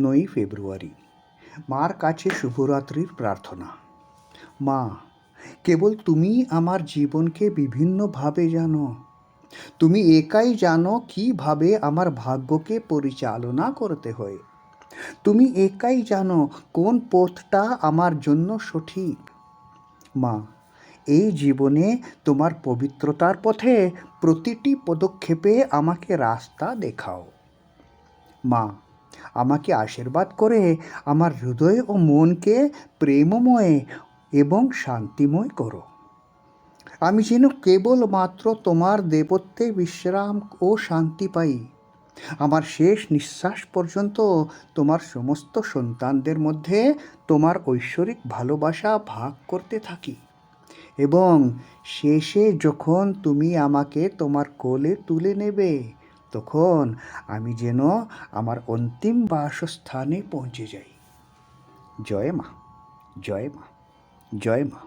নয়ই ফেব্রুয়ারি। মার কাছে শুভরাত্রির প্রার্থনা। মা, কেবল তুমি আমার জীবনকে বিভিন্নভাবে জানো। তুমি একাই জানো কীভাবে আমার ভাগ্যকে পরিচালনা করতে হয়। তুমি একাই জানো কোন পথটা আমার জন্য সঠিক। মা, এই জীবনে তোমার পবিত্রতার পথে প্রতিটি পদক্ষেপে আমাকে রাস্তা দেখাও। মা আমাকে আশীর্বাদ করে আমার হৃদয় ও মনকে প্রেমময় এবং শান্তিময় করো। আমি যেন কেবলমাত্র তোমার দেবত্বে বিশ্রাম ও শান্তি পাই। আমার শেষ নিঃশ্বাস পর্যন্ত তোমার সমস্ত সন্তানদের মধ্যে তোমার ঐশ্বরিক ভালোবাসা ভাগ করতে থাকি এবং শেষে যখন তুমি আমাকে তোমার কোলে তুলে নেবে তখন আমি যেন আমার অন্তিম বাসস্থানে পৌঁছে যাই। জয় মা জয় মা জয় মা।